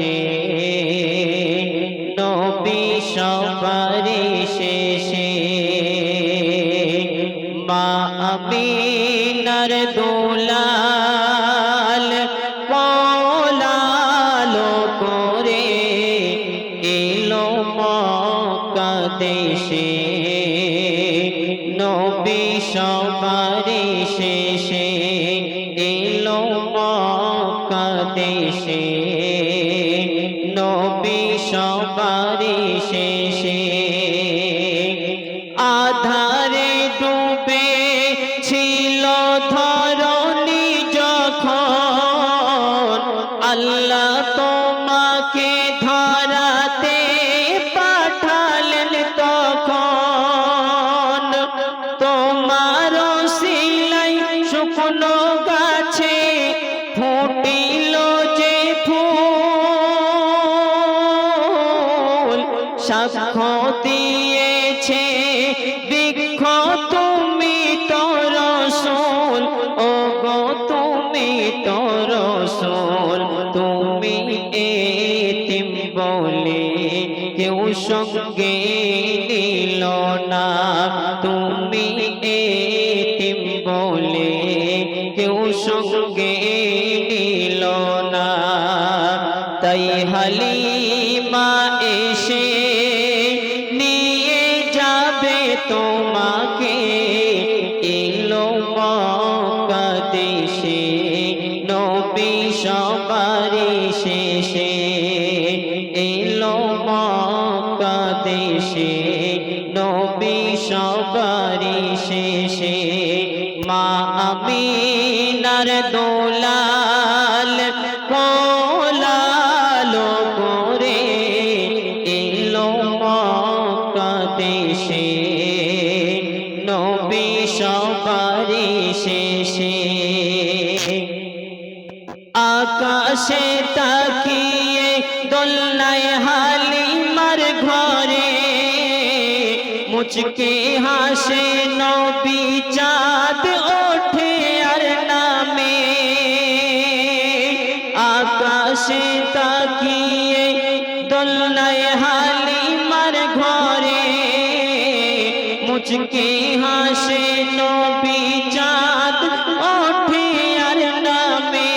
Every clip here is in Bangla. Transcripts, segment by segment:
দেশে নবী সবারি শেষে মা আমিনার দোলাল পলালো করে এলো মক্কা দেশে। নবী সবারি শেষে এলো মক্কা দেশে। শেষে আধারে ডুবে ছিল ধরণী যখন আল্লাহ তোমাকে সাক্ষ্য দিয়েছে, বৃক্ষ তুমি তোর সোল ও গো তুমি তোর সোল তুমি এতিম বলে কেউ সঙ্গে নিল না। তুমি এতিম বলে কেউ সঙ্গে নিল না। তাই হালিমা তোমাকে এলো মক্কা দেশে নবী সবারি শেষে এলো মক্কা দেশে নবী সবারি শেষে, মা আমিনার দোলাল কোলালো করে এলো মক্কা সবারি শেষে। আকাশে তাকিয়ে দোলনায় হালিমার ঘরে। মুচকে হাসে নবী চাঁদ ওঠে আর নামে। আকাশে তাকিয়ে দোলনায় হালিমার মুচকে হাসে নবী চাঁদ ওঠে আর নামে।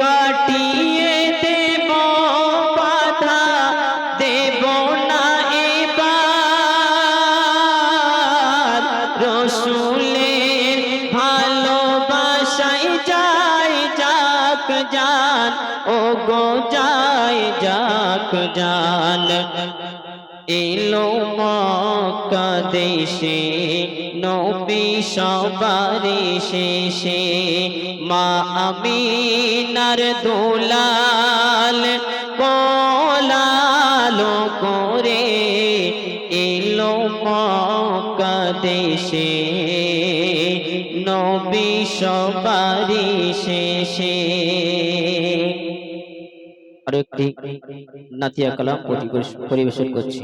কাটিয়ে দেব বাধা, দেব না এবার। রসুলের ভালোবাসায় যায় যাক জান ও গো যায় যাক জান। দেশে নবী সবারি শেষে, মা আমিনার দোলাল কোলালো করে এলো মক্কা দেশে নবী সবারি শেষে। আরও একটি নাতিয়া কালাম পরিবেশন করছি।